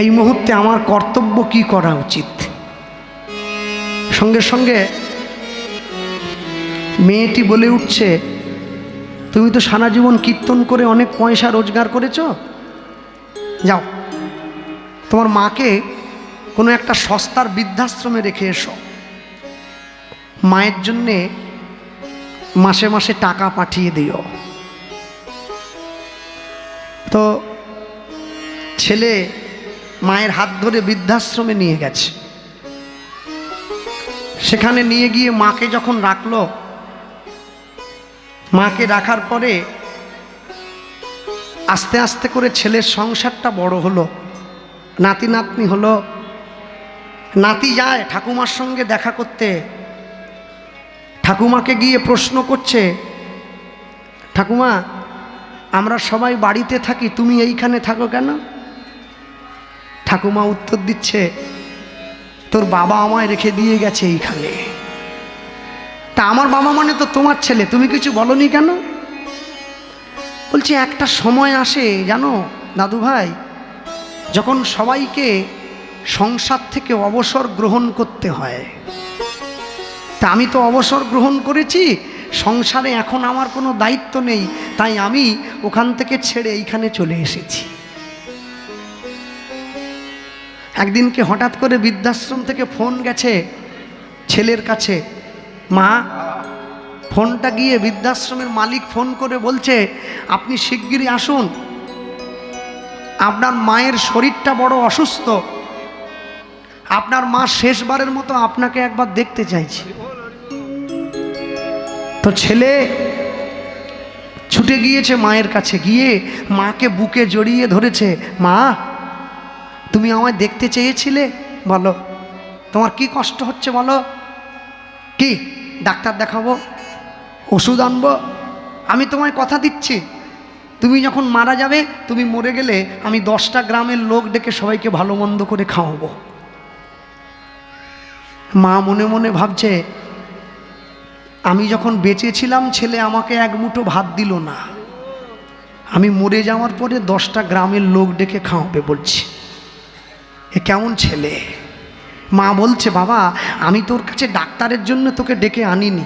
এই মুহূর্তে আমার কর্তব্য কি করা উচিত? সঙ্গে সঙ্গে মেয়েটি বলে উঠছে, তুমি তো সারা জীবন কীর্তন করে অনেক পয়সা রোজগার করেছ? যাও, তোমার মাকে কোনো একটা সস্তার বৃদ্ধাশ্রমে রেখে এসো। মায়ের জন্যে মাসে মাসে টাকা পাঠিয়ে দিও। তো ছেলে মায়ের হাত ধরে বৃদ্ধাশ্রমে নিয়ে গেছে। সেখানে নিয়ে গিয়ে মাকে যখন রাখল, মাকে রাখার পরে আস্তে আস্তে করে ছেলের সংসারটা বড় হলো, নাতি নাতনি হলো। নাতি যায় ঠাকুমার সঙ্গে দেখা করতে। ঠাকুমাকে গিয়ে প্রশ্ন করছে, ঠাকুমা, আমরা সবাই বাড়িতে থাকি, তুমি এইখানে থাকো কেন? ঠাকুমা উত্তর দিচ্ছে, তোর বাবা আমায় রেখে দিয়ে গেছে এইখানে। তা আমার বাবা মানে তো তোমার ছেলে, তুমি কিছু বলনি কেন? বলছি, একটা সময় আসে, জানো দাদু ভাই, যখন সবাইকে সংসার থেকে অবসর গ্রহণ করতে হয়। তা আমি তো অবসর গ্রহণ করেছি, সংসারে এখন আমার কোনো দায়িত্ব নেই, তাই আমি ওখান থেকে ছেড়ে এইখানে চলে এসেছি। একদিনকে হঠাৎ করে বৃদ্ধাশ্রম থেকে ফোন গেছে ছেলের কাছে? মা, ফোনটা গিয়ে বৃদ্ধাশ্রমের মালিক ফোন করে বলছে, আপনি শিগগিরই আসুন। আপনার মায়ের শরীরটা বড় অসুস্থ। আপনার মা শেষবারের মতো আপনাকে একবার দেখতে চাইছে। তো ছেলে ছুটে গিয়েছে মায়ের কাছে, গিয়ে মাকে বুকে জড়িয়ে ধরেছে, মা তুমি আমায় দেখতে চেয়েছিলে? বলো। তোমার কি কষ্ট হচ্ছে বলো? কি? ডাক্তার দেখাবো? ওষুধ আনব? আমি তোমায় কথা দিচ্ছি। তুমি যখন মারা যাবে, তুমি মরে গেলে আমি দশটা গ্রামের লোক ডেকে সবাইকে ভালো মন্দ করে খাওয়াবো। মা মনে মনে ভাবছে, আমি যখন বেঁচেছিলাম, ছেলে আমাকে এক মুঠো ভাত দিল না। আমি মরে যাওয়ার পরে দশটা গ্রামের লোক ডেকে খাওয়াবে বলছি। এ কেমন ছেলে? মা বলছে, বাবা, আমি তোর কাছে ডাক্তারের জন্য তোকে ডেকে আনিনি।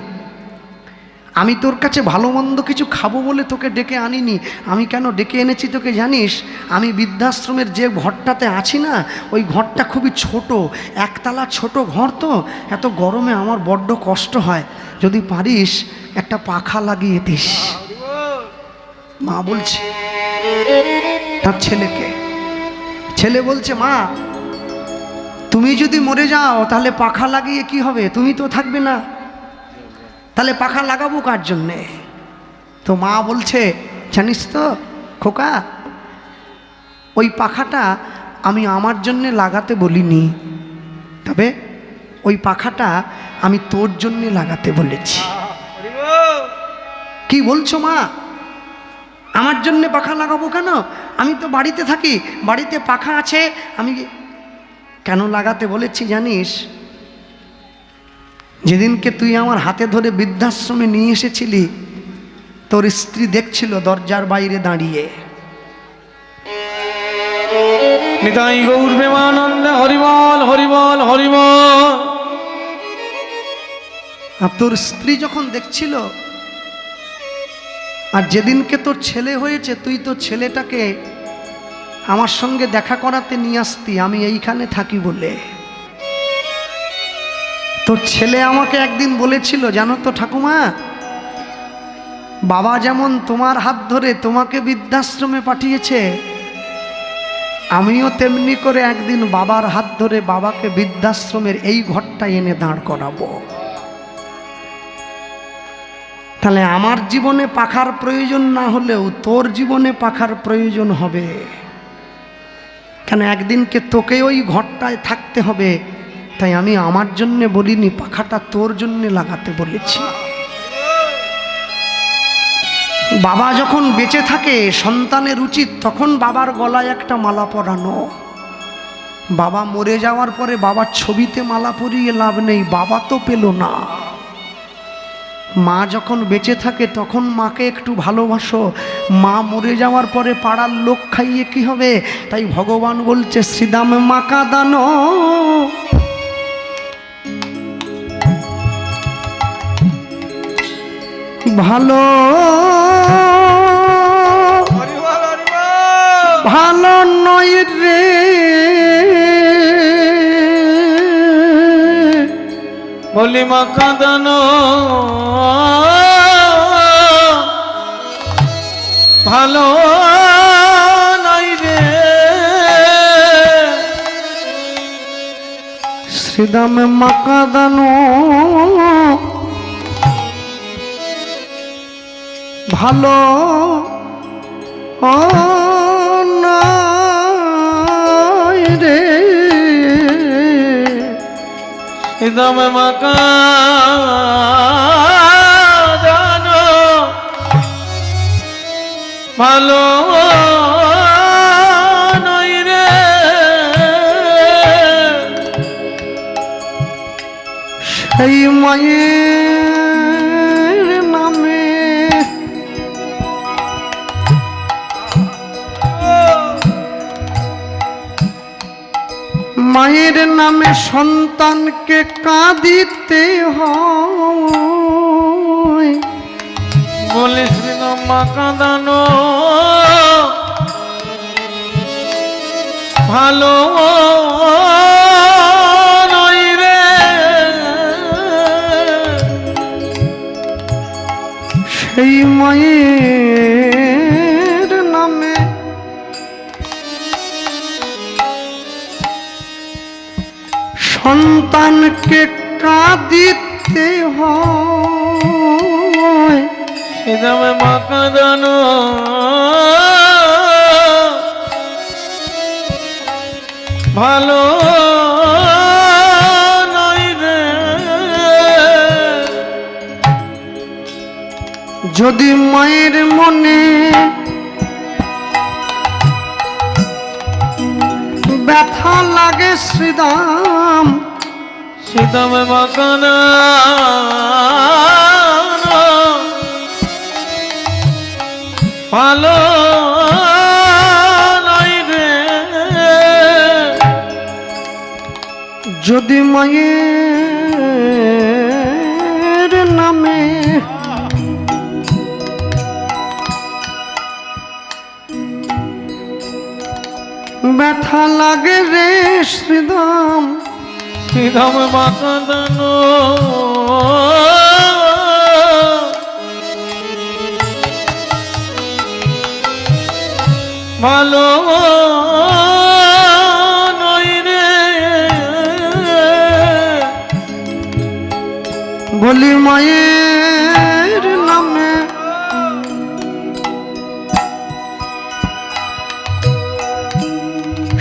আমি তোর কাছে ভালো মন্দ কিছু খাব বলে তোকে ডেকে আনিনি। আমি কেন ডেকে এনেছি তোকে জানিস? আমি বৃদ্ধাশ্রমের যে ঘরটাতে আছি না, ওই ঘরটা খুবই ছোট। একতলা ছোট ঘর তো। এত গরমে আমার বড্ড কষ্ট হয়। যদি পারিস, একটা পাখা লাগিয়ে দিস। মা বলছে, তার ছেলেকে। ছেলে বলছে, মা তুমি যদি মরে যাও, তাহলে পাখা লাগিয়ে কি হবে? তুমি তো থাকবে না। তাহলে পাখা লাগাবো কার জন্যে? তো মা বলছে, জানিস তো খোকা, ওই পাখাটা আমি আমার জন্যে লাগাতে বলিনি। তবে ওই পাখাটা আমি তোর জন্যে লাগাতে বলেছি। কি বলছো মা? আমার জন্যে পাখা লাগাবো কেন? আমি তো বাড়িতে থাকি, বাড়িতে পাখা আছে, আমি কেন লাগাতে বলেছি জানিস? যেদিনকে তুই আমার হাতে ধরে বৃদ্ধাশ্রমে নিয়ে এসেছিলি তোর স্ত্রী দেখছিল দরজার বাইরে দাঁড়িয়ে। নিতাই গৌর প্রেমানন্দ হরিবল হরিবল হরিবল। আর তোর স্ত্রী যখন দেখছিল আর যেদিনকে তোর ছেলে হয়েছে তুই তো ছেলেটাকে আমার সঙ্গে দেখা করাতে নিয়ে আসতি, আমি এইখানে থাকি বলে। তোর ছেলে আমাকে একদিন বলেছিল, জানো তো ঠাকুমা? বাবা যেমন তোমার হাত ধরে তোমাকে বৃদ্ধাশ্রমে পাঠিয়েছে, আমিও তেমনি করে একদিন বাবার হাত ধরে বাবাকে বৃদ্ধাশ্রমের এই ঘরটা এনে দাঁড় করাবো। তাহলে আমার জীবনে পাখার প্রয়োজন না হলেও তোর জীবনে পাখার প্রয়োজন হবে। কেন একদিনকে তোকে ওই ঘরটায় থাকতে হবে? তাই আমি আমার জন্যে বলিনি, পাখাটা তোর জন্যে লাগাতে বলেছি। বাবা যখন বেঁচে থাকে, সন্তানের উচিত, তখন বাবার গলায় একটা মালা পরানো। বাবা মরে যাওয়ার পরে বাবার ছবিতে মালা পরিয়ে লাভ নেই, বাবা তো পেল না। মা যখন বেঁচে থাকে তখন মাকে একটু ভালোবাসো। মা মরে যাওয়ার পরে পাড়ার লোক খাইয়ে কি হবে? তাই ভগবান বলছে শ্রীদামে মাকা দানো। ভালো। ভালো নয় রে। বলি মা কাঁদানো। ভালো নাই রে। শ্রীদামে মাকা দানো ভালো ও ইদমে মা কাঁদানো ভালো নই রে। সেই মায়ের মায়ের নামে সন্তানকে কাঁদিতে হয়। বলি শ্রীরাম মা কাঁদানো ভালো রে। সেই মায়ের কাঁদানো। ভালো নই রে। যদি মায়ের মনে ব্যথা লাগে শ্রীদাম শ্রীরামে মা ভালো নই রে। যদি মায়ের নামে ব্যথা লাগে রে শ্রীদাম শ্রীরাম মাকাদানো ভালো নই রে। বলি নামে।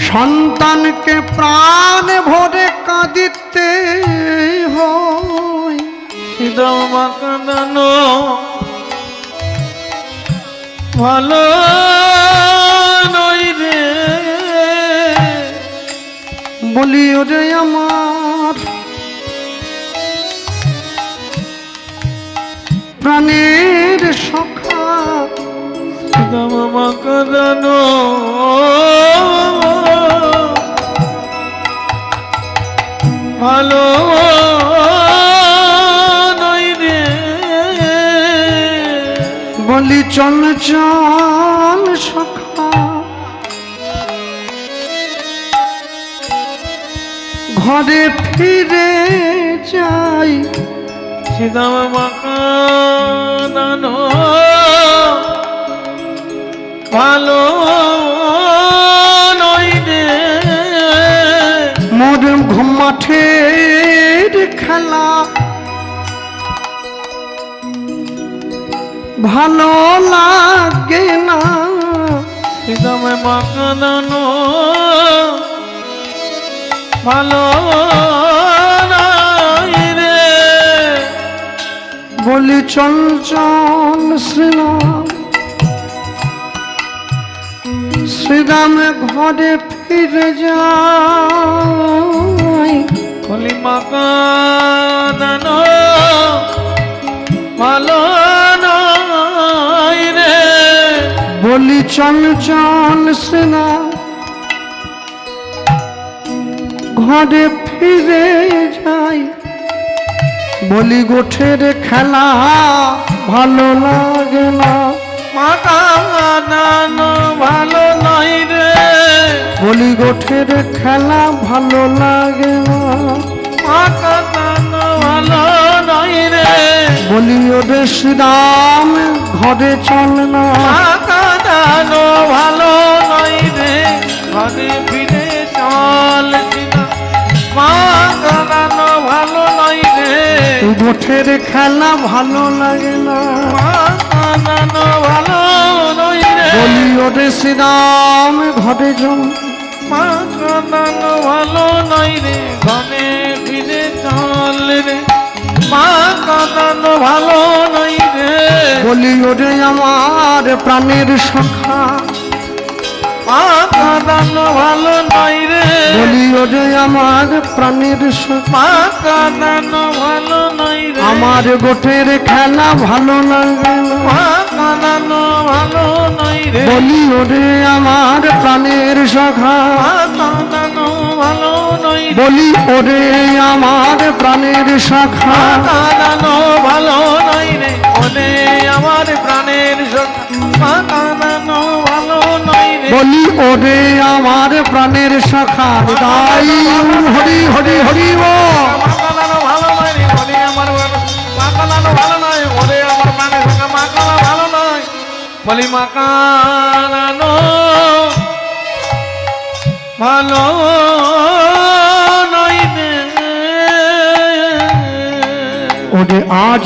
সন্তানকে প্রাণ ভরে কাঁদিতে হয়। ভালো বলি ওরে আমার। প্রাণের সখা মাকাদানো ভালো বলি চল চল সখা ঘরে ফিরে যাই। শ্রীরাম মাকাদানো ভালো নই রে। মোর ঘুমাঠের খেলা। ভালো লাগে না। শ্রীরাম মাকাদানো ভালো রে। বলি চল চল শ্রীরাম। শ্রীরাম ঘরে ফিরে যাই। কলি মাকাদানো ভালো রে। বলি চল চল ঘরে ফিরে যাই। বলি গোঠের খেলা ভালো লাগে না। মাকানো ভালো নাই রে। বলি গোঠের খেলা ভালো লাগে না। মাকানো ভালো নাই রে। বলি ওরে শ্রীরাম ঘরে চল না। ভালো নয় রে। ঘরে ফিরে চল ভালো নয় রে। গোঠের খেলা ভালো লাগে না। ভালো নয় রে। বলি শ্রীরাম ঘরে মাকানো ভালো নয় রে ঘরে ফিরে চল রে। মাকানো ভালো নয় রে। বলি ওরে আমার প্রাণের সখা মাকানো ভালো নয় রে। বলি ওরে আমার প্রাণের সখা। মাকানো ভালো নয় রে। আমার গোঠের খেলা ভালো লাগে না। মাকানো ভালো নয় রে। বলি ওরে আমার প্রাণের সখা। ভালো নয় রে। বলি ওরে আমার প্রাণের সখা। মাকানো ভালো নয় রে। ওরে আমার প্রাণের বলি ওরে আমার প্রাণের সখা তাই হরি হরি হরি ও। ভালো বলি মাকানো ভালো রে। ওরে আজ